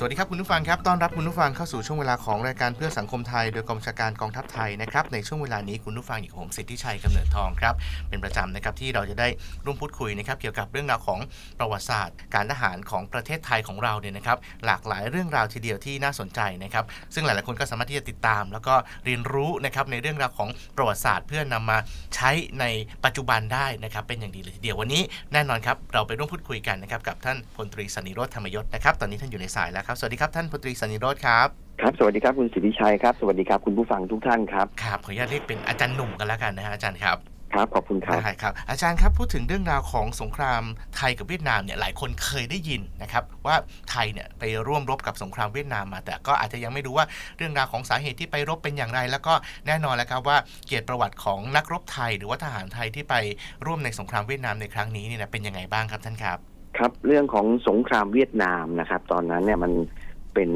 สวัสดีครับคุณผู้ฟังครับ ต้อนรับคุณผู้ฟังเข้าสู่ช่วงเวลาของรายการเพื่อสังคมไทย โดยกองชาการกองทัพไทยนะครับ ในช่วงเวลานี้คุณผู้ฟังอยู่กับผมสิทธิชัยกำเนิดทองครับ เป็นประจำนะครับที่เราจะได้ร่วมพูดคุยนะครับเกี่ยวกับเรื่องราวของประวัติศาสตร์ การทหารของประเทศไทยของเราเนี่ยนะครับ หลากหลายเรื่องราวทีเดียวที่น่าสนใจนะครับ ซึ่งหลาย ๆ คนก็สามารถที่จะติดตาม แล้วก็เรียนรู้นะครับในเรื่องราวของประวัติศาสตร์ เพื่อนำมาใช้ในปัจจุบันได้นะครับ เป็นอย่างดีเลยทีเดียววันนี้แน่นอนครับเราไปร่วมพูดคุยกันนะครับกับท่านพลตรีสนิโรธธรรมยศนะครับตอนนี้ท่านอยู่ในสายแล้วครับ สวัสดีครับท่านพลตรีสนิโรธครับครับ สวัสดีครับคุณสิทธิชัยครับ สวัสดีครับคุณผู้ฟังทุกท่านครับ ครับขออนุญาตเรียกเป็นอาจารย์หนุ่มกันแล้วกันนะฮะอาจารย์ครับ ครับ ขอบคุณครับได้ครับ อาจารย์ครับพูดถึงเรื่องราวของสงครามไทยกับเวียดนามเนี่ยหลายคนเคยได้ยินนะครับว่าไทยเนี่ยไปร่วมรบกับสงครามเวียดนามมา แต่ก็อาจจะยังไม่รู้ว่าเรื่องราวของสาเหตุที่ไปรบเป็นอย่างไร แล้วก็แน่นอนแล้วครับว่าเกียรติประวัติของนักรบไทย หรือว่าทหารไทยที่ไปร่วมในสงครามเวียดนามในครั้งนี้เนี่ยนะเป็นยังไงบ้างครับท่านครับ ครับเรื่องของสงครามเวียดนามนะครับ ตอนนั้นเนี่ยมันเป็น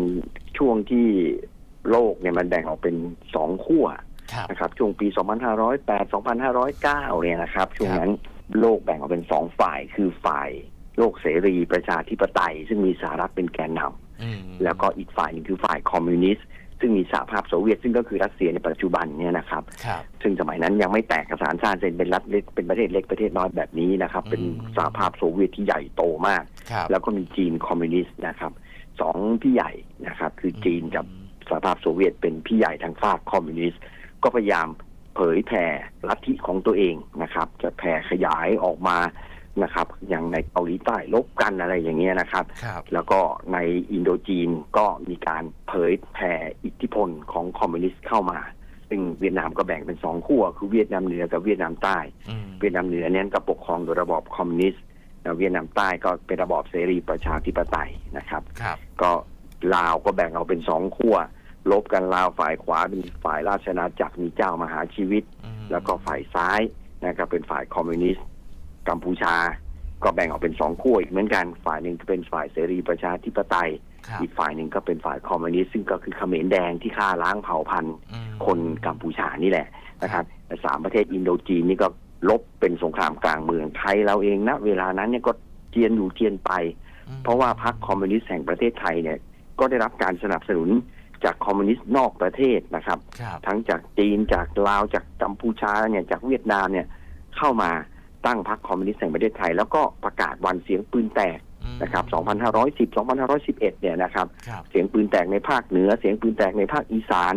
ช่วงที่โลกเนี่ยมันแบ่งออกเป็นสองขั้วครับนะครับช่วงปี 2508 2509 เนี่ยนะครับ ช่วงนั้นโลกแบ่งออกเป็นสองฝ่ายคือฝ่ายโลกเสรีประชาธิปไตย ซึ่งมีสหรัฐเป็นแกนนำอืมแล้วก็อีกฝ่ายหนึงคือฝ่ายคอมมิวนิสต์ ซึ่งมีสหภาพโซเวียตซึ่งก็คือรัสเซียในปัจจุบันเนี่ยนะครับครับซึ่งสมัยนั้นยังไม่แตกกระสานซ่านเซนเป็นรัฐเล็กเป็นประเทศเล็กประเทศน้อยแบบนี้นะครับ เป็นอืมสหภาพโซเวียตที่ใหญ่โตมาก ครับแล้วก็มีจีนคอมมิวนิสต์นะครับสองพี่ใหญ่นะครับ คือจีนกับสหภาพโซเวียตเป็นพี่ใหญ่ทางฝ่ายคอมมิวนิสต์ก็พยายามเผยแผ่ลัทธิของตัวเองนะครับ จะแผ่ขยายออกมา นะครับ อย่างในเกาหลีใต้ลบกันอะไรอย่างเงี้ยนะครับ ครับแล้วก็ในอินโดจีนก็มีการเผยแผ่อิทธิพลของคอมมิวนิสต์เข้ามา ซึ่งเวียดนามก็แบ่งเป็นสองขั้วคือเวียดนามเหนือกับเวียดนามใต้ อืมเวียดนามเหนือเนี่ยก็ปกครองโดยระบอบคอมมิวนิสต์แล้วเวียดนามใต้ก็เป็นระบอบเสรีประชาธิปไตยนะครับ ครับ ก็ลาวก็แบ่งออกเป็นสองขั้วลบกันลาวฝ่ายขวาเป็นฝ่ายราชอาณาจักรมีเจ้ามหาชีวิต อืมแล้วก็ฝ่ายซ้ายนะครับเป็นฝ่ายคอมมิวนิสต์ กัมพูชา ก็แบ่งออกเป็นสองขั้วอีกเหมือนกันฝ่ายหนึ่งก็เป็นฝ่ายเสรีประชาธิปไตยครับอีกฝ่ายหนึ่งก็เป็นฝ่ายคอมมิวนิสต์ซึ่งก็คือเขมรแดงที่ฆ่าล้างเผ่าพันธุ์อืมคนกัมพูชานี่แหละนะครับแต่สามประเทศอินโดจีนนี่ก็ลบเป็นสงครามกลางเมืองไทยเราเองนะเวลานั้นเนี่ยก็เจียนอยู่เจียนไปอืมเพราะว่าพรรคคอมมิวนิสต์แห่งประเทศไทยเนี่ยก็ได้รับการสนับสนุนจากคอมมิวนิสต์นอกประเทศนะครับครับทั้งจากจีนจากลาวจากกัมพูชาเนี่ยจากเวียดนามเนี่ยเข้ามา ตั้งพรรคคอมมิวนิสต์แห่งประเทศไทย แล้วก็ประกาศวันเสียงปืนแตกอืมนะครับ2510 2511 เนี่ยนะครับครับ เสียงปืนแตกในภาคเหนือ เสียงปืนแตกในภาคอีสาน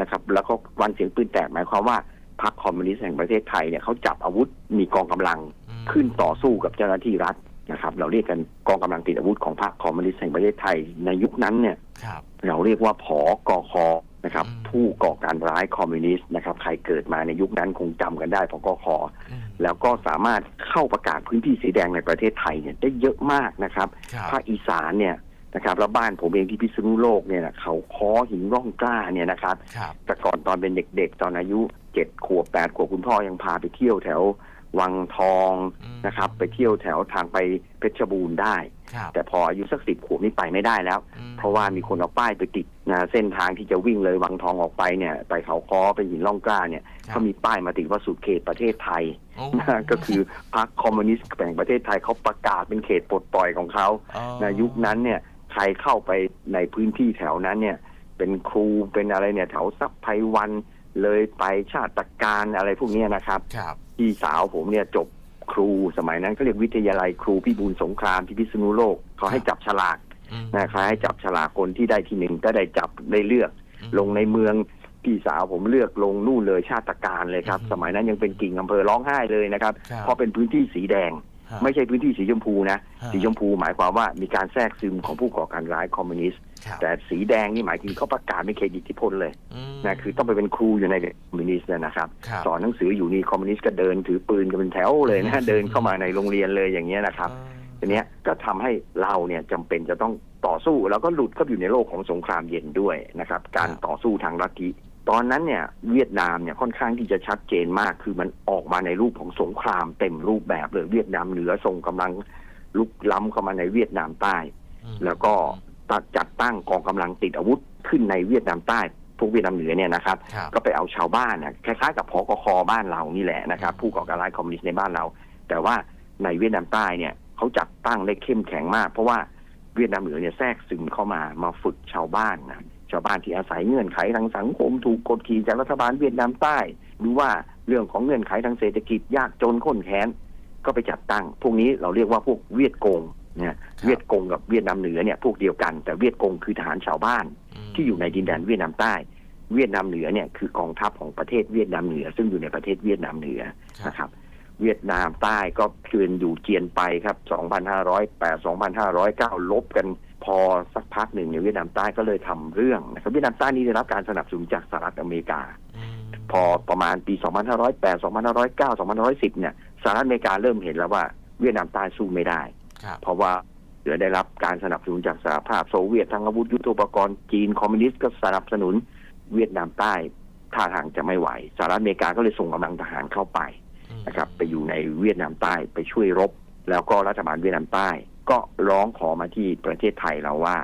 นะครับ แล้วก็วันเสียงปืนแตกหมายความว่าพรรคคอมมิวนิสต์แห่งประเทศไทยเนี่ยเขาจับอาวุธมีกองกำลังอืมขึ้นต่อสู้กับเจ้าหน้าที่รัฐนะครับ เราเรียกกันกองกำลังติดอาวุธของพรรคคอมมิวนิสต์แห่งประเทศไทยในยุคนั้นเนี่ยครับเราเรียกว่าผอกอคอ นะครับอืมผู้ก่อการร้ายคอมมิวนิสต์นะครับใครเกิดมาในยุคนั้นคงจำกันได้ผอกอคออืมแล้วก็สามารถเข้าประกาศพื้นที่สีแดงในประเทศไทยเนี่ยได้เยอะมากนะครับครับภาคอีสานเนี่ยนะครับแล้วบ้านผมเองที่พิษณุโลกเนี่ยนะเขาค้อหินร่องกล้าเนี่ยนะครับครับแต่ก่อนตอนเป็นเด็กๆ ตอนอายุเจ็ดขวบแปดขวบคุณพ่อยังพาไปเที่ยวแถว วังทองอืมนะครับ ไปเที่ยวแถวทางไปเพชรบูรณ์ได้ ครับ แต่พออายุสักสิบขวบนี่ไปไม่ได้แล้วอืมเพราะว่ามีคนเอาป้ายไปติดนะเส้นทางที่จะวิ่งเลยวังทองออกไปเนี่ย ไปเขาค้อไปหินร่องกล้าเนี่ยครับ เขามีป้ายมาติดว่าสุดเขตประเทศไทย โอ้นะก็คือพรรคคอมมิวนิสต์แห่งประเทศไทยเขาประกาศเป็นเขตปลดปล่อยของเขาอ๋อในยุคนั้นเนี่ยใครเข้าไปในพื้นที่แถวนั้นเนี่ย เป็นครูเป็นอะไรเนี่ยแถวซับไพวัน เลยไปชาติการอะไรพวกเนี้ยนะครับ ครับ พี่สาวผมเนี่ยจบครูสมัยนั้นเขาเรียกวิทยาลัยครูพิบูลสงครามที่พิษณุโลกเขาให้จับฉลากอืม นะเขาให้จับฉลากคนที่ได้ที่หนึ่งก็ได้จับได้เลือก อืมลงในเมืองพี่สาวผมเลือกลงนู่นเลยชาติการเลยครับ อืมสมัยนั้นยังเป็นกิ่งอำเภอร้องไห้เลยนะครับ ครับ เพราะเป็นพื้นที่สีแดงฮะ ไม่ใช่พื้นที่สีชมพูนะฮะสีชมพูหมายความว่ามีการแทรกซึมของผู้ก่อการร้ายคอมมิวนิสต์ครับแต่สีแดงนี่หมายถึงเขาประกาศเป็นเขตอิทธิพลเลยมนะคือต้องไปเป็นครูอยู่ในคอมมิวนิสต์เนี่ยนะครับครับสอนหนังสืออยู่นี่คอมมิวนิสต์ก็เดินถือปืนกันเป็นแถวเลยนะเดินเข้ามาในโรงเรียนเลยอย่างเงี้ยนะครับอ๋อทีเนี้ยก็ทำให้เราเนี่ยจำเป็นจะต้องต่อสู้แล้วก็หลุดเข้าไปอยู่ในโลกของสงครามเย็นด้วยนะครับ การต่อสู้ทางลัทธิ ตอนนั้นเนี่ยเวียดนามเนี่ยค่อนข้างที่จะชัดเจนมาก คือมันออกมาในรูปของสงครามเต็มรูปแบบเลยเวียดนามเหนือส่งกำลังลุกล้ำเข้ามาในเวียดนามใต้อืมแล้วก็ตัดจัดตั้งกองกำลังติดอาวุธขึ้นในเวียดนามใต้พวกเวียดนามเหนือเนี่ยนะครับครับ ก็ไปเอาชาวบ้านนะคล้ายๆกับพกคบ้านเรานี่แหละนะครับ ผู้ก่อการร้ายคอมมิวนิสต์ในบ้านเรา แต่ว่าในเวียดนามใต้เนี่ยเขาจัดตั้งได้เข้มแข็งมาก เพราะว่าเวียดนามเหนือเนี่ยแทรกซึมเข้ามามาฝึกชาวบ้านนะ ชาวบ้านที่อาศัยเงื่อนไขทางสังคม ถูกกดขี่จากรัฐบาลเวียดนามใต้ หรือว่าเรื่องของเงื่อนไขทางเศรษฐกิจยากจนข้นแค้นก็ไปจัดตั้ง พวกนี้เราเรียกว่าพวกเวียดกงเนี่ยเวียดกงกับเวียดนามเหนือเนี่ยพวกเดียวกัน แต่เวียดกงคือทหารชาวบ้านมที่อยู่ในดินแดนเวียดนามใต้ เวียดนามเหนือเนี่ยคือกองทัพของประเทศเวียดนามเหนือ ซึ่งอยู่ในประเทศเวียดนามเหนือครับนะครับ เวียดนามใต้ก็เคืนอยู่เจียนไปครับ 2,508 2,509 ลบกัน พอสักพักหนึ่งเนี่ยเวียดนามใต้ก็เลยทำเรื่องนะครับเวียดนามใต้นี่ได้รับการสนับสนุนจากสหรัฐอเมริกาอืมพอประมาณปี 2,508 2,509 2,510 เนี่ยสหรัฐอเมริกาเริ่มเห็นแล้วว่าเวียดนามใต้สู้ไม่ได้ครับเพราะว่าเหลือได้รับการสนับสนุนจากสหภาพโซเวียตทั้งอาวุธยุทโธปกรณ์จีนคอมมิวนิสต์ก็สนับสนุนเวียดนามใต้ท่าทางจะไม่ไหวสหรัฐอเมริกาก็เลยส่งกำลังทหารเข้าไปอืมนะครับ ไปอยู่ในเวียดนามใต้ไปช่วยรบ แล้วก็รัฐบาลเวียดนามใต้ ก็ร้องขอมาที่ประเทศไทยเราว่า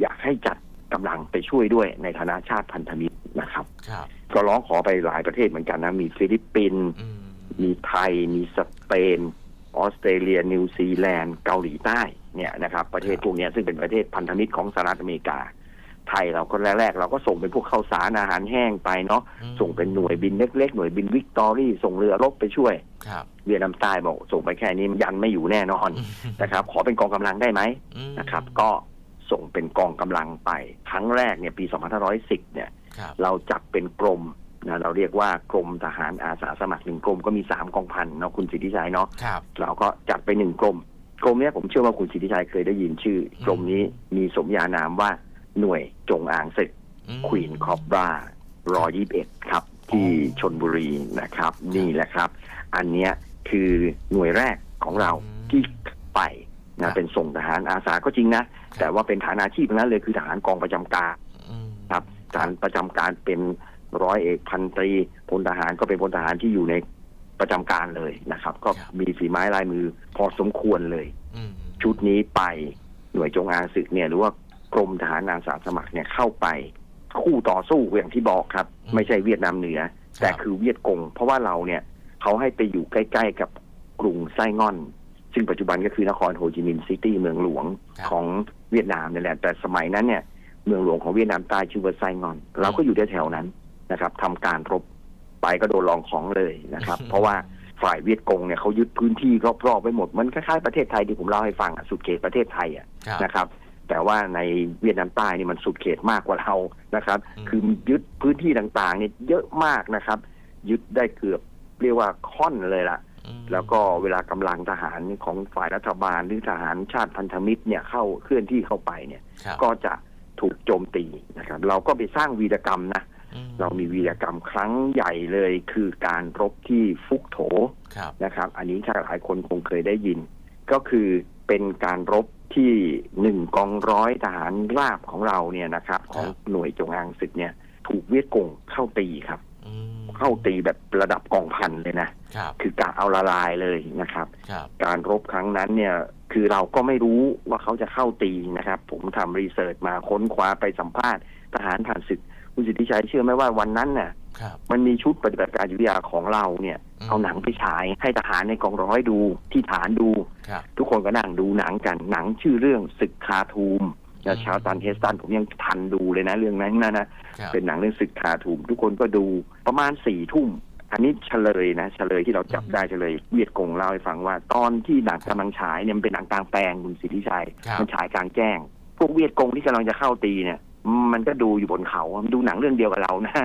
อยากให้จัดกำลังไปช่วยด้วยในฐานะชาติพันธมิตรนะครับครับก็ร้องขอไปหลายประเทศเหมือนกันนะ มีฟิลิปปินส์อืมมีไทย มีสเปน ออสเตรเลีย นิวซีแลนด์ เกาหลีใต้เนี่ยนะครับ ประเทศครับพวกเนี้ยซึ่งเป็นประเทศพันธมิตรของสหรัฐอเมริกา ไทยเราก็แรกๆ เราก็ส่งเป็นพวกข้าวสารอาหารแห้งไปเนาะอืมส่งเป็นหน่วยบินเล็กๆ หน่วยบินวิกตอรี่ ส่งเรือรบไปช่วยครับเวียดนามใต้บอกส่งไปแค่นี้ยันไม่อยู่แน่นอนนะครับ ขอเป็นกองกำลังได้ไหมอืมนะครับ ก็ส่งเป็นกองกำลังไป ครั้งแรกเนี่ยปี 2510 เนี่ยครับเราจัดเป็นกรมนะเราเรียกว่ากรมทหารอาสาสมัครหนึ่งกรมก็มีสามกองพันเนาะคุณสิทธิชัยเนาะครับเราก็จัดไปหนึ่งกรมกรมเนี้ยผมเชื่อว่าคุณสิทธิชัยเคยได้ยินชื่อกรมนี้มีสมญานามว่า หน่วยจงอางศึกอืมควีนคอบรารอยี่เอ็ดครับ ที่ชนบุรีนะครับ นี่แหละครับ อันเนี้ยคือหน่วยแรกของเราอืมที่ไปครันะบเป็นส่งทหารอาสาก็จริงนะ แต่ว่าเป็นฐานอาชีพทั้งนั้นเลยคือทหารกองประจำการอืมครับทหารประจำการเป็นร้อยเอกพันตรีพลทหารก็เป็นพลทหารที่อยู่ในประจำการเลยนะครับ ก็มีฝีไม้ลายมือพอสมควรเลยอืมชุดนี้ไปหน่วยจงอางศึกเนี่ยหรือว่า กรมทหารอาสาสมัครเนี่ยเข้าไปคู่ต่อสู้อย่างที่บอกครับ ไม่ใช่เวียดนามเหนือ แต่คือเวียดกง เพราะว่าเราเนี่ยเขาให้ไปอยู่ใกล้ ๆ กับกรุงไส้ง่อน ซึ่งปัจจุบันก็คือนครโฮจิมินห์ซิตี้เมืองหลวงครับของเวียดนามนี่แหละแต่สมัยนั้นเนี่ยเมืองหลวงของเวียดนามใต้ชื่อว่าไส้งอน เราก็อยู่แถวๆนั้นนะครับทำการรบไปก็โดนลองของเลยนะครับ เพราะว่าฝ่ายเวียดกงเนี่ยเขายึดพื้นที่รอบๆไว้หมด มันคล้ายๆประเทศไทยที่ผมเล่าให้ฟังอะสุดเขตประเทศไทยอะครับนะครับ แต่ว่าในเวียดนามใต้นี่มันสุดเขตมากกว่าเรานะครับอืมคือยึดพื้นที่ต่างๆเนี่ยเยอะมากนะครับ ยึดได้เกือบเรียกว่าค่อนเลยล่ะอืมแล้วก็เวลากำลังทหารของฝ่ายรัฐบาลหรือทหารชาติพันธมิตรเนี่ยเข้าเคลื่อนที่เข้าไปเนี่ยครับก็จะถูกโจมตีนะครับ เราก็ไปสร้างวีรกรรมนะอืมเรามีวีรกรรมครั้งใหญ่เลยคือการรบที่ฟุกโถครับนะครับ อันนี้ถ้าหลายคนคงเคยได้ยิน ก็คือเป็นการรบที่หนึ่งกองร้อยทหารราบของเราเนี่ยนะครับ ของหน่วยจงอางศึกเนี่ย ถูกเวียดกงเข้าตีครับอืมเข้าตีแบบระดับกองพันเลยนะครับคือกะเอาละลายเลยนะครับครับการรบครั้งนั้นเนี่ย คือเราก็ไม่รู้ว่าเขาจะเข้าตีนะครับ ผมทำรีเสิร์ชมาค้นคว้าไปสัมภาษณ์ทหารผ่านศึกคุณสิทธิชัยเชื่อไหมว่าวันนั้นน่ะครับ มันมีชุดปฏิบัติการยุทธยาของเราเนี่ยอืมเอาหนังไปฉายให้ทหารในกองร้อยดูที่ฐานดูครับทุกคนก็นั่งดูหนังกันหนังชื่อเรื่องศึกคาทูมอืนะมชาวตันเฮสตันผมยังทันดูเลยนะเรื่องนั้นนะนะครับเป็นหนังเรื่องศึกคาทูม ทุกคนก็ดูประมาณสี่ทุ่มอันนี้เฉลยนะเฉลยที่เราจับได้เฉลยเวียดกงเล่าให้ฟังว่า ตอนที่หนังกำลังฉายเนี่ยมันเป็นหนังกลางแปลงคุณสิทธิชัยครับมันฉายกลางแจ้ง พวกเวียดกงที่กำลังจะเข้าตีเนี่ย มันก็ดูอยู่บนเขามันดูหนังเรื่องเดียวกับเรานะ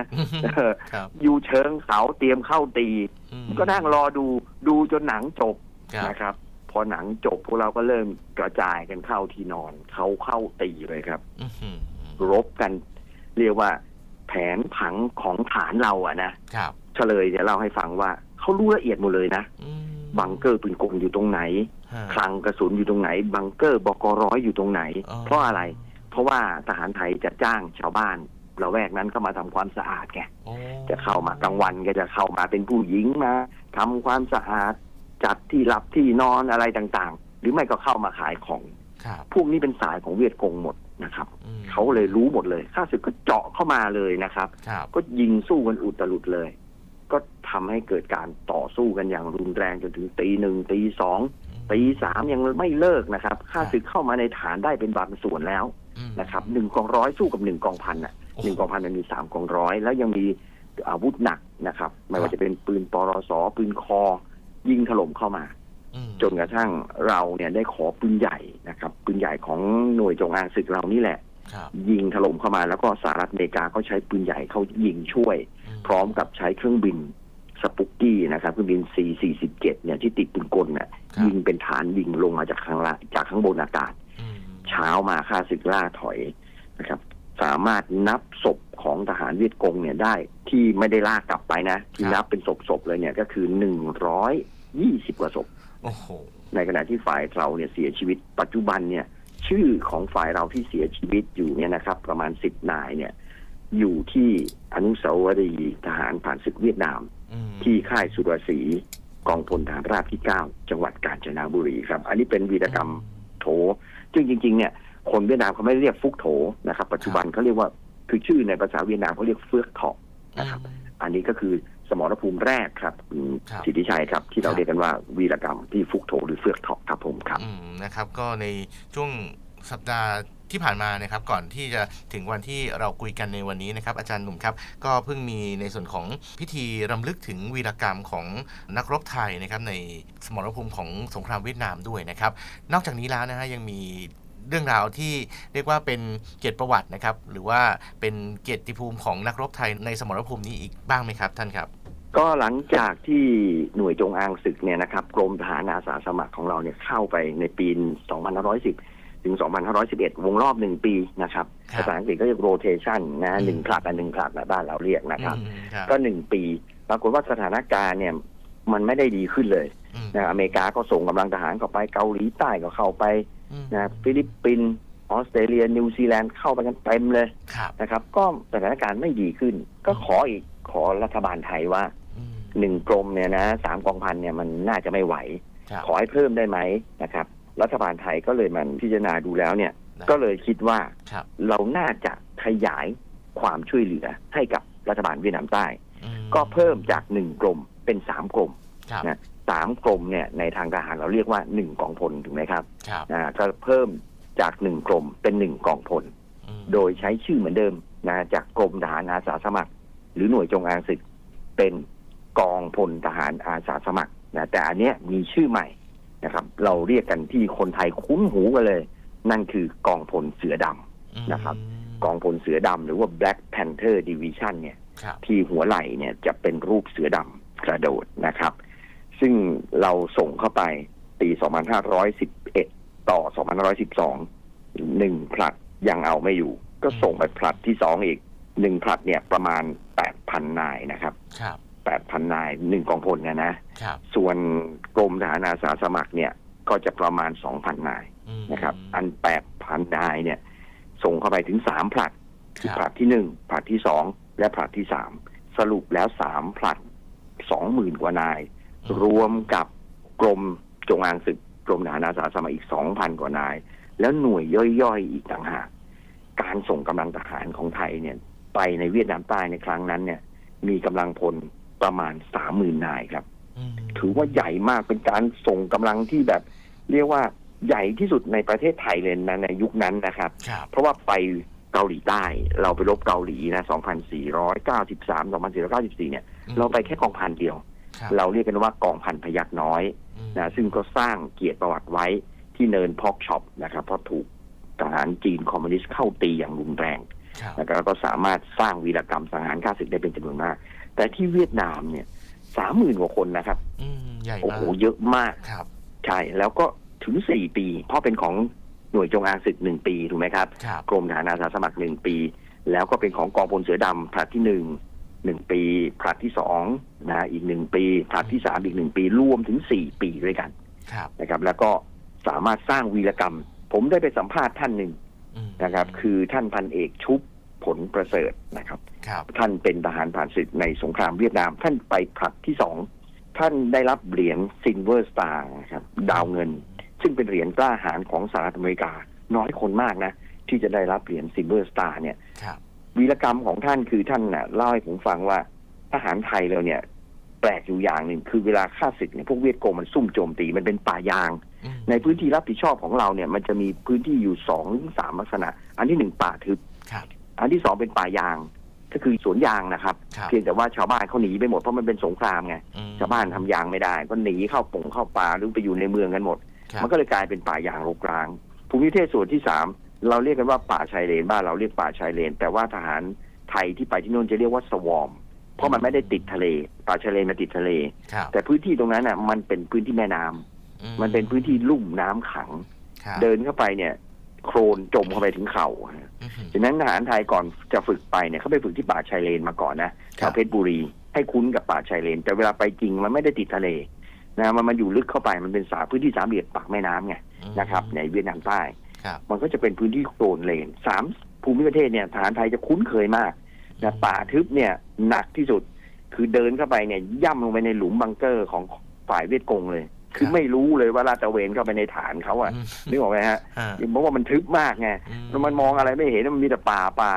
เออครับอยู่เชิงเขาเตรียมเข้าตีอืมก็นั่งรอดูดูจนหนังจบครับนะครับ พอหนังจบพวกเราก็เริ่มกระจายกันเข้าที่นอน เขาเข้าตีเลยครับอื้อหือรบกัน เรียกว่า แผนผังของฐานเราอะนะครับเฉลยจะเล่าให้ฟังว่าเขารู้ละเอียดหมดเลยนะอืมบังเกอร์ปืนกลอยู่ตรงไหนฮะคลังกระสุนอยู่ตรงไหน บังเกอร์บกร้อยอยู่ตรงไหนอ๋อเพราะอะไร เพราะว่าทหารไทยจะจ้างชาวบ้านละแวกนั้นเข้ามาทำความสะอาดไงโอ้จะเข้ามากลางวันก็จะเข้ามาเป็นผู้หญิงมาทำความสะอาดจัดที่หลับที่นอนอะไรต่างๆ หรือไม่ก็เข้ามาขายของครับพวกนี้เป็นสายของเวียดกงหมดนะครับอืมเขาเลยรู้หมดเลยข้าศึกก็เจาะเข้ามาเลยนะครับครับก็ยิงสู้กันอุตลุดเลย ก็ทำให้เกิดการต่อสู้กันอย่างรุนแรงจนถึงตีหนึ่งตีสองตีสามยังไม่เลิกนะครับข้าศึกเข้ามาในฐานได้เป็นบางส่วนแล้วอืม นะครับหนึ่งกองร้อยสู้กับหนึ่งกองพันอะโอ้โหหนึ่งกองพันมันมีสามกองร้อยแล้วยังมีอาวุธหนักนะครับ ไม่ว่าจะเป็นปืนปรสปืนคอ ยิงถล่มเข้ามาอืมจนกระทั่งเราเนี่ยได้ขอปืนใหญ่นะครับปืนใหญ่ของหน่วยจงอางศึกเรานี่แหละครับยิงถล่มเข้ามาแล้วก็สหรัฐอเมริกาก็ใช้ปืนใหญ่เข้ายิงช่วยมพร้อมกับใช้เครื่องบินสปุกกี้นะครับเครื่องบิน C-47 เนี่ยที่ติดปืนกลเนี่ยครับยิงเป็นฐานยิงลงมาจากข้างล่างจากข้างบนอากาศอืม เช้ามาค่าศึกล่าถอยนะครับ สามารถนับศพของทหารเวียดกงเนี่ยได้ ที่ไม่ได้ล่ากลับไปนะ ที่นับเป็นศพๆเลยเนี่ยก็คือหนึ่งร้อยยี่สิบกว่าศพโอ้โหในขณะที่ฝ่ายเราเนี่ยเสียชีวิต ปัจจุบันเนี่ย ชื่อของฝ่ายเราที่เสียชีวิตอยู่เนี่ยนะครับ ประมาณสิบนายเนี่ย อยู่ที่อนุสาวรีย์ทหารผ่านศึกเวียดนามอืมที่ค่ายสุรศรีกองพลทหารราบที่9จังหวัดกาญจนบุรีครับ อันนี้เป็นวีรกรรมโถ ซึ่งจริงๆเนี่ยคนเวียดนามเขาไม่ได้เรียกฟุกโถนะครับ ปัจจุบันเขาเรียกว่าคือชื่อในภาษาเวียดนามเขาเรียกเฟือกเถาะนะครับ อันนี้ก็คือสมรภูมิแรกครับคุณครับสิทธิชัยครับ ที่เราครับเรียกกันว่าวีรกรรมที่ฟุกโถหรือเฟือกเถาะครับผมครับอืมนะครับ ก็ในช่วงสัปดาห์ ที่ผ่านมานะครับก่อนที่จะถึงวันที่เราคุยกันในวันนี้นะครับอาจารย์หนุ่มครับก็เพิ่งมีในส่วนของพิธีรำลึกถึงวีรกรรมของนักรบไทยนะครับในสมรภูมิของสงครามเวียดนามด้วยนะครับนอกจากนี้แล้วนะฮะยังมีเรื่องราวที่เรียกว่าเป็นเกียรติประวัตินะครับ หรือว่าเป็นเกียรติภูมิของนักรบไทยในสมรภูมินี้อีกบ้างไหมครับ ท่านครับ ก็หลังจากที่หน่วยจงอางศึกเนี่ยนะครับกรมทหารอาสาสมัครของเราเนี่ยเข้าไปในปี 2510 ถึง 2511 วงรอบหนึ่งปีนะครับครับภาษาอังกฤษก็เรียก rotation นะอืมหนึ่งผลัดอันหนึ่งผลัดนะบ้านเราเรียกนะครับอืมครับก็หนึ่งปี ปรากฏว่าสถานการณ์เนี่ยมันไม่ได้ดีขึ้นเลยอืมนะอเมริกาก็ส่งกำลังทหารเข้าไปเกาหลีใต้ก็เข้าไปอืมนะฟิลิปปินส์ออสเตรเลีย นิวซีแลนด์เข้าไปกันเต็มเลยครับนะครับ ก็สถานการณ์ไม่ดีขึ้น ก็ขออีกขอรัฐบาลไทยว่าอืมหนึ่งกรมเนี่ยนะสามกองพันเนี่ยมันน่าจะไม่ไหวครับขอให้เพิ่มได้ไหมนะครับ รัฐบาลไทยก็เลยมันพิจารณาดูแล้วเนี่ยได้ก็เลยคิดว่าครับเราน่าจะขยายความช่วยเหลือให้กับรัฐบาลเวียดนามใต้ อืมก็เพิ่มจากหนึ่งกรมเป็นสามกรมครับนะสามกรมเนี่ยในทางทหารเราเรียกว่าหนึ่งกองพลถูกไหมครับครับนะก็เพิ่มจากหนึ่งกรมเป็นหนึ่งกองพล อืมโดยใช้ชื่อเหมือนเดิมนะจากกรมทหารอาสาสมัคร หรือหน่วยจงอางศึกเป็นกองพลทหารอาสาสมัครนะแต่อันเนี้ยมีชื่อใหม่ นะครับ เราเรียกกันที่คนไทยคุ้นหูกันเลย นั่นคือกองพลเสือดำนะครับ กองพลเสือดำหรือว่า Black Panther Division เนี่ยครับที่หัวไหล่เนี่ยจะเป็นรูปเสือดำกระโดดนะครับ ซึ่งเราส่งเข้าไปปี 2511 ต่อ 2512หนึ่งผลัดยังเอาไม่อยู่ ก็ส่งไปผลัดที่สองอีกหนึ่งผลัดเนี่ยประมาณ 8,000 นายนะครับครับ 8,000นายหนึ่งกองพลเนี่ยนะครับส่วนกรมทหารอาสาสมัครเนี่ย ก็จะประมาณ2,000นายอืมนะครับ อัน8,000นายเนี่ย ส่งเข้าไปถึงสามผลัดคือครับผลัดที่หนึ่งผลัดที่สองและผลัดที่สามสรุปแล้วสามผลัดสองหมื่นกว่านาย รวมกับกรมจงอางศึกกรมทหารอาสาสมัครอีกสองพันกว่านาย แล้วหน่วยย่อยๆอีกต่างหากการส่งกำลังทหารของไทยเนี่ย ไปในเวียดนามใต้ในครั้งนั้นเนี่ย มีกำลังพล ประมาณสามหมื่นนายครับอืมถือว่าใหญ่มากเป็นการส่งกำลังที่แบบเรียกว่าใหญ่ที่สุดในประเทศไทยเลยนะในยุคนั้นนะครับครับเพราะว่าไปเกาหลีใต้เราไปรบเกาหลีนะ 2493 2494 เนี่ย เราไปแค่กองพันเดียวครับเราเรียกกันว่ากองพันพยักน้อยอืมนะซึ่งก็สร้างเกียรติประวัติไว้ที่เนินพอกช็อปนะครับ เพราะถูกทหารจีนคอมมิวนิสต์เข้าตีอย่างรุนแรงครับนะครับแล้วก็สามารถสร้างวีรกรรมสังหารฆ่าศึกได้เป็นจำนวนมาก แต่ที่เวียดนามเนี่ยสามหมื่นกว่าคนนะครับอืมใหญ่โอ้มาโหกเยอะมากครับใช่แล้วก็ถึงสี่ปี เพราะเป็นของหน่วยจงอางศึกหนึ่งปีถูกไหมครับครับกรมทหารอาสาสมัครหนึ่งปี แล้วก็เป็นของกองพลเสือดำผลัดที่หนึ่งหนึ่งปีผลัดที่สองนะอีกหนึ่งปีผลัดที่สามอีกหนึ่งปีรวมถึงสี่ปีด้วยกันครับนะครับ แล้วก็สามารถสร้างวีรกรรม ผมได้ไปสัมภาษณ์ท่านหนึ่งอืมนะครับ คือท่านพันเอกชุบผลประเสริฐนะครับ ครับท่านเป็นทหารผ่านศึกในสงครามเวียดนาม ท่านไปผลัดที่สองท่านได้รับเหรียญซิลเวอร์สตาร์ครับดาวเงิน ซึ่งเป็นเหรียญกล้าหาญของสหรัฐอเมริกา น้อยคนมากนะ ที่จะได้รับเหรียญซิลเวอร์สตาร์เนี่ยครับวีรกรรมของท่านคือท่านน่ะเล่าให้ผมฟังว่าทหารไทยเราเนี่ย แปลกอยู่อย่างหนึ่งคือเวลาฆ่าศึกเนี่ยพวกเวียดโกงมันซุ่มโจมตีมันเป็นป่ายางอืมในพื้นที่รับผิดชอบของเราเนี่ย มันจะมีพื้นที่อยู่สองถึงสามลักษณะ อันที่หนึ่งป่าทึบครับอันที่สองเป็นป่ายาง ก็คือสวนยางนะครับ ครับ เพียงแต่ว่าชาวบ้านเขาหนีไปหมดเพราะมันเป็นสงครามไงอืมชาวบ้านทำยางไม่ได้ก็หนีเข้าป่งเข้าป่าหรือไปอยู่ในเมืองกันหมด ครับมันก็เลยกลายเป็นป่ายางรกร้าง ภูมิประเทศส่วนที่สามเราเรียกกันว่าป่าชายเลนบ้านเราเรียกป่าชายเลน แต่ว่าทหารไทยที่ไปที่นู่นจะเรียกว่าสวอม เพราะมันไม่ได้ติดทะเล ป่าชายเลนมันติดทะเล ครับแต่พื้นที่ตรงนั้นน่ะมันเป็นพื้นที่แม่น้ำอืมันเป็นพื้นที่ลุ่มน้ำขัง ครับเดินเข้าไปเนี่ย โครนจมเข้าไปถึงเข่าอืมฉะนั้นทหารไทยก่อนจะฝึกไปเนี่ยเขาไปฝึกที่ป่าชายเลนมาก่อนนะครัชาวบเพชรบุรีให้คุ้นกับป่าชายเลน แต่เวลาไปจริงมันไม่ได้ติดทะเลนะมันมันอยู่ลึกเข้าไปมันเป็นสาพื้นที่สามเหลี่ยมปากแม่น้ำไงอืมนะครับในเวียดนามใต้ครับมันก็จะเป็นพื้นที่โคลนเลนสามภูมิประเทศเนี่ยทหารไทยจะคุ้นเคยมากนะป่าทึบเนี่ยหนักที่สุด คือเดินเข้าไปเนี่ยย่ำลงไปในหลุมบังเกอร์ของฝ่ายเวียดกงเลย คือไม่รู้เลยว่าลาดตระเวนเข้าไปในฐานเขาอะอืมนึกออกไหมฮะฮะเพราะว่ามันทึบมากไงอืแล้วมันมองอะไรไม่เห็นมันมีแต่ป่าป่า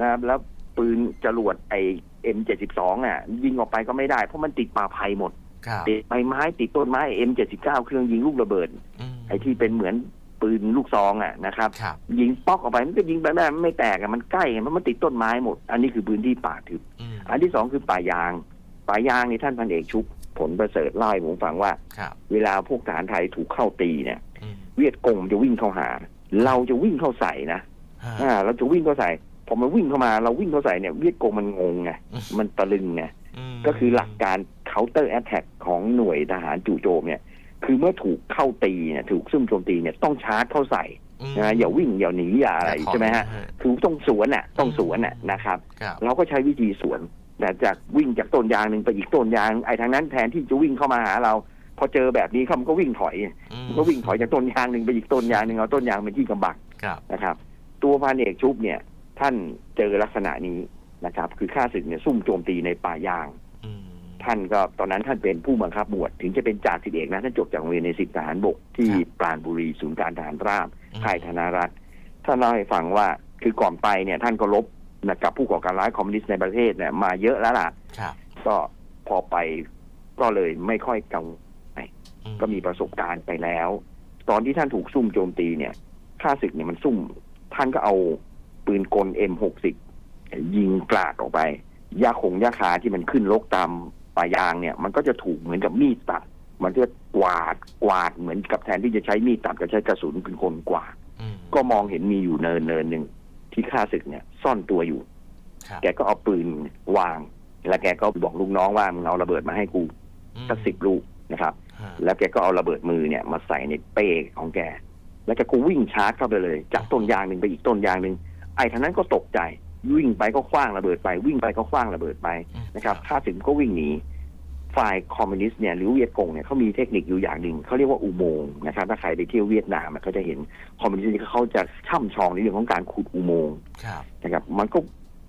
นะครับแล้วปืนจรวดไอเอ็มเจ็ดสิบสองอะ ยิงออกไปก็ไม่ได้ เพราะมันติดป่าไผ่หมดครับติดใบไม้ติดต้นไม้เอ็มเจ็ดสิบเก้าเครื่องยิงลูกระเบิดอืมไอที่เป็นเหมือนปืนลูกซองอะนะครับครับยิงป๊อกออกไปมันก็ยิงไปไม่ได้มันไม่แตกอะมันใกล้ไงเพราะมันติดต้นไม้หมด อันนี้คือพื้นที่ป่าทึบอืมอันที่สองคือป่ายาง ป่ายางนี่ท่านพันเอกชุบ ผลประเสริฐเล่าให้ผมฟังว่า ครับ เวลาพวกทหารไทยถูกเข้าตีเนี่ย อืมเวียดกงจะวิ่งเข้าหา เราจะวิ่งเข้าใส่นะฮะอ่าเราจะวิ่งเข้าใส่พอมันวิ่งเข้ามาเราวิ่งเข้าใส่เนี่ยเวียดกงมันงงไงอืมมันตะลึงไง มก็คือหลักการ counter attack ของหน่วยทหารจู่โจมเนี่ย คือเมื่อถูกเข้าตีเนี่ยถูกซุ่มโจมตีเนี่ยต้องชาร์จเข้าใส่มนะอย่าวิ่งอย่าหนีอย่าอะไรแต่ขใช่ไหมฮะ คือต้องสวนอะ ต้องสวนอะนะครับ ครับ เราก็ใช้วิธีสวน แต่จากวิ่งจากต้นยางหนึ่งไปอีกต้นยางไอ้ทางนั้นแทนที่จะวิ่งเข้ามาหาเรา พอเจอแบบนี้เขามันก็วิ่งถอยอืมมันก็วิ่งถอยจากต้นยางหนึ่งไปอีกต้นยางหนึ่งเอาต้นยางเป็นที่กำบังครับนะครับ ตัวพันเอกชุบเนี่ย ท่านเจอลักษณะนี้นะครับ คือข้าศึกเนี่ยซุ่มโจมตีในป่ายางอืมท่านก็ตอนนั้นท่านเป็นผู้บังคับหมวด ถึงจะเป็นจ่าสิบเอกนะท่านจบจากโรงเรียนในสิบทหารบกที่ปราณบุรีศูนย์การทหารราบค่ายธนารัตน์ท่านเล่าให้ฟังว่าคือก่อนไปเนี่ย ท่านก็ลบ นะกับผู้ก่อการร้ายคอมมิวนิสต์ในประเทศเนี่ยมาเยอะแล้วล่ะครับก็พอไปก็เลยไม่ค่อยกังวลอืก็มีประสบการณ์ไปแล้ว ตอนที่ท่านถูกซุ่มโจมตีเนี่ยข้าศึกเนี่ยมันซุ่ม ท่านก็เอาปืนกล M60 ยิงกราดออกไปยาคงยาคาที่มันขึ้นลกตามป่ายางเนี่ย มันก็จะถูกเหมือนกับมีดตัด มันก็กวาดกวาดเหมือนกับแทนที่จะใช้มีดตัดก็ใช้กระสุนเป็นคนกวาดอืมก็มองเห็นมีอยู่เนินเนินหนึ่ง ที่ข้าศึกเนี่ย ซ่อนตัวอยู่ครับแกก็เอาปืนวาง แล้วแกก็บอกลูกน้องว่ามึงเอาระเบิดมาให้กูอืมสักสิบลูกนะครับฮะแล้วแกก็เอาระเบิดมือเนี่ย มาใส่ในเป้ของแก แล้วแกก็วิ่งชาร์จเข้าไปเลย จากต้นยางหนึ่งไปอีกต้นยางหนึ่งไอ้ท่านั้นก็ตกใจวิ่งไปก็คว้างระเบิดไป วิ่งไปก็คว้างระเบิดไปอืมนะครับข้าศึกก็วิ่งหนี ฝ่ายคอมมิวนิสต์เนี่ยหรือเวียดกงเนี่ยเขามีเทคนิคอยู่อย่างหนึ่งเขาเรียกว่าอุโมงค์นะครับถ้าใครไปเที่ยวเวียดนามอะเขาจะเห็นคอมมิวนิสต์เขาจะช่ำชองในเรื่องของการขุดอุโมงค์ครับนะครับ มันก็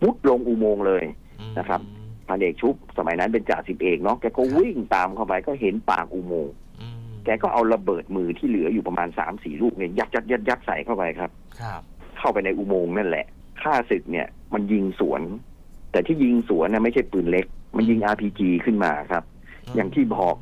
มุดลงอุโมงค์เลยอืมนะครับพันเอกชุบสมัยนั้นเป็นจ่าสิบเอกเนาะแกก็วิ่งตามเข้าไปก็เห็นปากอุโมงค์อืมแกก็เอาระเบิดมือที่เหลืออยู่ประมาณสามสี่ลูกเนี่ยยัดยัดยัดยัดใส่เข้าไปครับครับเข้าไปในอุโมงค์นั่นแหละข้าศึกเนี่ยมันยิงสวน แต่ที่ยิงสวนน่ะไม่ใช่ปืนเล็ก มันยิง RPG ขึ้นมาครับ อย่างที่บอก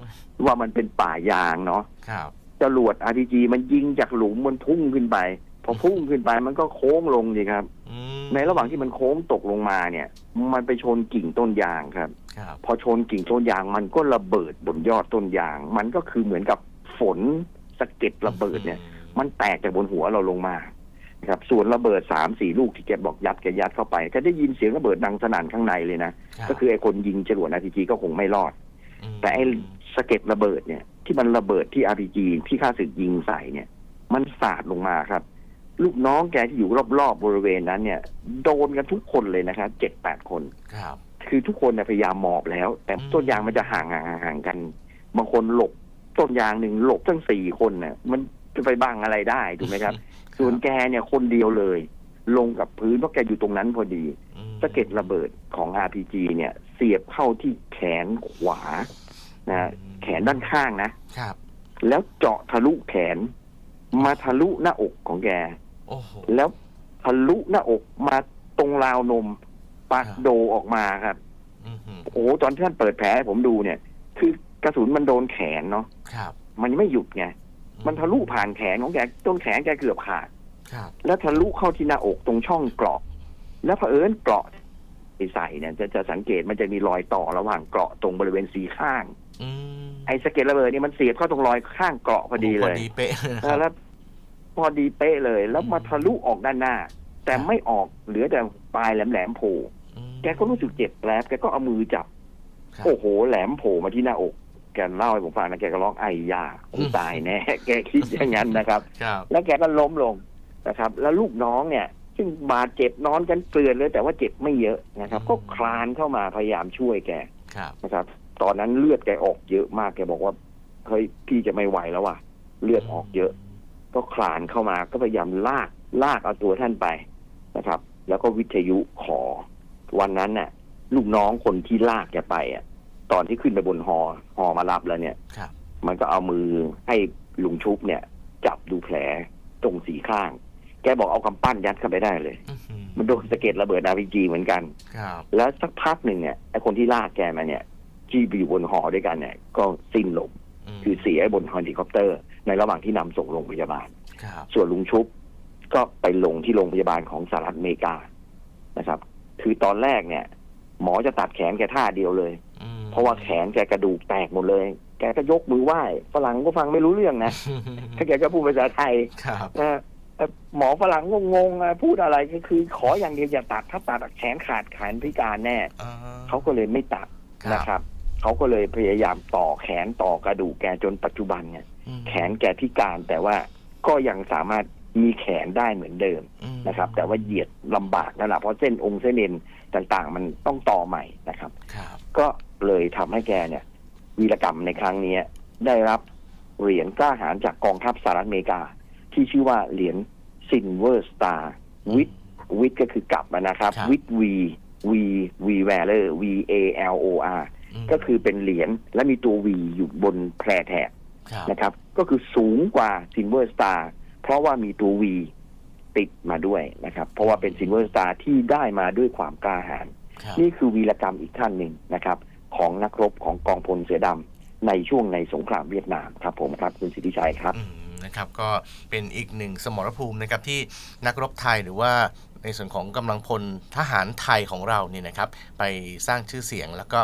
ว่ามันเป็นป่ายางเนาะครับจรวด RPG มันยิงจากหลุมมันพุ่งขึ้นไป พอพุ่งขึ้นไปมันก็โค้งลงดีครับ อืมในระหว่างที่มันโค้งตกลงมาเนี่ย มันไปชนกิ่งต้นยางครับ ครับพอชนกิ่งต้นยางมันก็ระเบิดบนยอดต้นยาง มันก็คือเหมือนกับฝนสะเก็ดระเบิดเนี่ย มันแตกจากบนหัวเราลงมานะครับ ส่วนระเบิดสามสี่ลูกที่แกบอกยัดแกยัดเข้าไปก็ได้ยินเสียงระเบิดดังสนั่นข้างในเลยนะ รับก็คือไอ้คนยิงจรวด RPG ก็คงไม่รอดม แต่ไอ้สะเก็ดระเบิดเนี่ย ที่มันระเบิดที่ RPG ที่ข้าศึกยิงใส่เนี่ย มันสาดลงมาครับ ลูกน้องแกที่อยู่รอบๆบริเวณนั้นเนี่ย โดนกันทุกคนเลยนะครับเจ็ดแปดคนครับ คือทุกคนเนี่ยพยายามหมอบแล้ว แต่อืมต้นยางมันจะห่างห่างห่างกัน บางคนหลบต้นยางหนึ่งหลบทั้งสี่คนเนี่ยมันจะไปบังอะไรได้ถูกไหมครับ ส่วนแกเนี่ยคนเดียวเลย ลงกับพื้นเพราะแกอยู่ตรงนั้นพอดีอืมสะเก็ดระเบิดของ RPG เนี่ย เสียบเข้าที่แขนขวานะแขนด้านข้างนะครับ แล้วเจาะทะลุแขน มาทะลุหน้าอกของแก โอ้โห แล้วทะลุหน้าอกมาตรงราวนมปากครับโดออกมาครับ อือหือโอ้โหตอนที่ท่านเปิดแผลให้ผมดูเนี่ย คือกระสุนมันโดนแขนเนาะครับมันยังไม่หยุดไงมันทะลุผ่านแขนของแกต้นแขนแกเกือบขาด ครับ แล้วทะลุเข้าที่หน้าอกตรงช่องเกราะ แล้วเผอิญเกราะ ที่ใส่เนี่ยจะจะสังเกตมันจะมีรอยต่อระหว่างเกราะตรงบริเวณสีข้างอืมไอ้สะเก็ดระเบิดนี่มันเสียบเข้าตรงรอยข้างเกราะพอดีเลพอยดีเป๊ะเออแล้วพอดีเป๊ะเลย แล้วมาทะลุออกด้านหน้า แต่ไม่ออกเหลือแต่ปลายแหลมๆโผล่อืม แกก็รู้สึกเจ็บแผลบแกก็เอามือจับ ครับ โอ้โห แหลมโผล่มาที่หน้าอก แกเล่าให้ผมฟังนะแกก็ร้องไอ้ยากูตายแน่ แกคิดอย่างนั้นนะครับ ครับ แล้วแกก็ล้มลงนะครับ แล้วลูกน้องเนี่ย ซึ่งบาดเจ็บนอนกันเกลือนเลย แต่ว่าเจ็บไม่เยอะนะครับ ก็คลานเข้ามาพยายามช่วยแกครับนะครับ ตอนนั้นเลือดแกออกเยอะมากแกบอกว่าเฮ้ยพี่จะไม่ไหวแล้วว่ะ เลือดออกเยอะ ก็คลานเข้ามาก็พยายามลากลากเอาตัวท่านไปนะครับ แล้วก็วิทยุขอ วันนั้นน่ะ ลูกน้องคนที่ลากแกไปอะ ตอนที่ขึ้นไปบนหอหอมารับแล้วเนี่ยครับมันก็เอามือให้ลุงชุบเนี่ย จับดูแผลตรงสีข้าง แกบอกเอากำปั้นยัดเข้าไปได้เลยอื้อหือมันโดนสะเก็ดระเบิดอาพีจีเหมือนกัน ครับ แล้วสักพักหนึ่งเนี่ยไอ้คนที่ลากแกมาเนี่ยที่ไปอยู่บนหอด้วยกันเนี่ย ก็สิ้นลมมคือเสียบนเฮลิคอปเตอร์ ในระหว่างที่นำส่งโรงพยาบาลครับส่วนลุงชุบก็ไปลงที่โรงพยาบาลของสหรัฐอเมริกานะครับ คือตอนแรกเนี่ย หมอจะตัดแขนแกท่าเดียวเลยอืมเพราะว่าแขนแกกระดูกแตกหมดเลย แกก็ยกมือไหว้ฝรั่งก็ฟังไม่รู้เรื่องนะถ้าแกก็พูดภาษาไทยครับเอ่อเอ่อ หมอฝรั่งก็งงอะพูดอะไรก็คือ ขออย่างเดียวอย่าตัดถ้าตัดแขนขาดแขนพิการแน่อ่าเขาก็เลยไม่ตัดครับนะครับเขาก็เลยพยายามต่อแขนต่อกระดูกแกจนปัจจุบันเนี่ยอืมแขนแกพิการแต่ว่าก็ยังสามารถมีแขนได้เหมือนเดิมอืมนะครับ แต่ว่าเหยียดลำบากนั่นแหละเพราะเส้นองค์เส้นเอ็นต่างๆ มันต้องต่อใหม่นะครับครับก็เลยทำให้แกเนี่ย วีรกรรมในครั้งเนี้ยได้รับเหรียญกล้าหาญจากกองทัพสหรัฐอเมริกา ที่ชื่อว่าเหรียญซินเวอร์สตาร์วิทวิทก็คือกลับมานะครับครับ วิทวีวีวีแวลเลอร์ V A L O R มก็คือเป็นเหรียญและมีตัว V อยู่บนแพรแถบครับนะครับ ก็คือสูงกว่าซินเวอร์สตาร์เพราะว่ามีตัว V ติดมาด้วยนะครับ เพราะว่าเป็นซินเวอร์สตาร์ที่ได้มาด้วยความกล้าหาญ ครับนี่คือวีรกรรมอีกท่านหนึ่งนะครับ ของนักรบของกองพลเสือดำในช่วงในสงครามเวียดนามครับผมครับคุณสิทธิชัยครับ อืม นะครับก็เป็นอีกหนึ่งสมรภูมินะครับที่นักรบไทยหรือว่า ในส่วนของกำลังพลทหารไทยของเราเนี่ยนะครับ ไปสร้างชื่อเสียงแล้วก็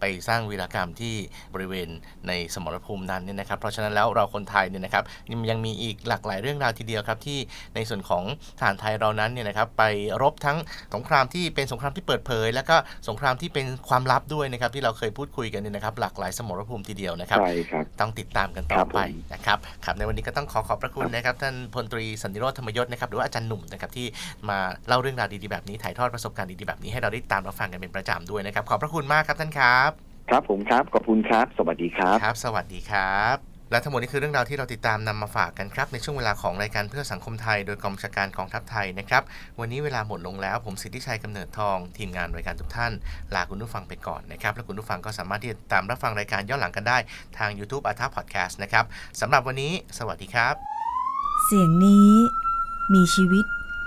ไปสร้างวีรกรรมที่บริเวณในสมรภูมินั้นเนี่ยนะครับ เพราะฉะนั้นแล้วเราคนไทยเนี่ยนะครับยังมีอีกหลากหลายเรื่องราวทีเดียวครับที่ในส่วนของทหารไทยเรานั้นเนี่ยนะครับไปรบทั้งสงครามที่เป็นสงครามที่เปิดเผย แล้วก็สงครามที่เป็นความลับด้วยนะครับที่เราเคยพูดคุยกันเนี่ยนะครับ หลากหลายสมรภูมิทีเดียวนะครับใช่ครับต้องติดตามกันต่คอรับไปผมนะครับครับในวันนี้ก็ต้องขอขอบพระคุณนะครับท่านพลตรีสันติโรธธรรมยศนะครับหรือว่าอาจารย์หนุ่มนะครับที่มาเล่าเรื่องราวดีๆแบบนี้ถ่ายทอดประสบการณ์ดีๆแบบนี้ให้เราได้ตามรับฟังกันเป็นประจำด้วยนะครับ ขอบพระคุณมากครับท่านครับ ครับผมครับขอบคุณครับ สวัสดีครับครับ สวัสดีครับและทั้งหมดนี้คือเรื่องราวที่เราติดตามนำมาฝากกันครับ ในช่วงเวลาของรายการเพื่อสังคมไทย โดยกองบัญชาการกองทัพไทยนะครับวันนี้เวลาหมดลงแล้ว ผมสิทธิชัยกำเนิดทอง ทีมงานรายการทุกท่าน ลาคุณผู้ฟังไปก่อนนะครับและคุณผู้ฟังก็สามารถที่จะตามรับฟังรายการย้อนหลังกันได้ทาง YouTube อาท p พอดแคสต์นะครับสำหรับวันนี้ สวัสดีครับ เสียงนี้มีชีวิต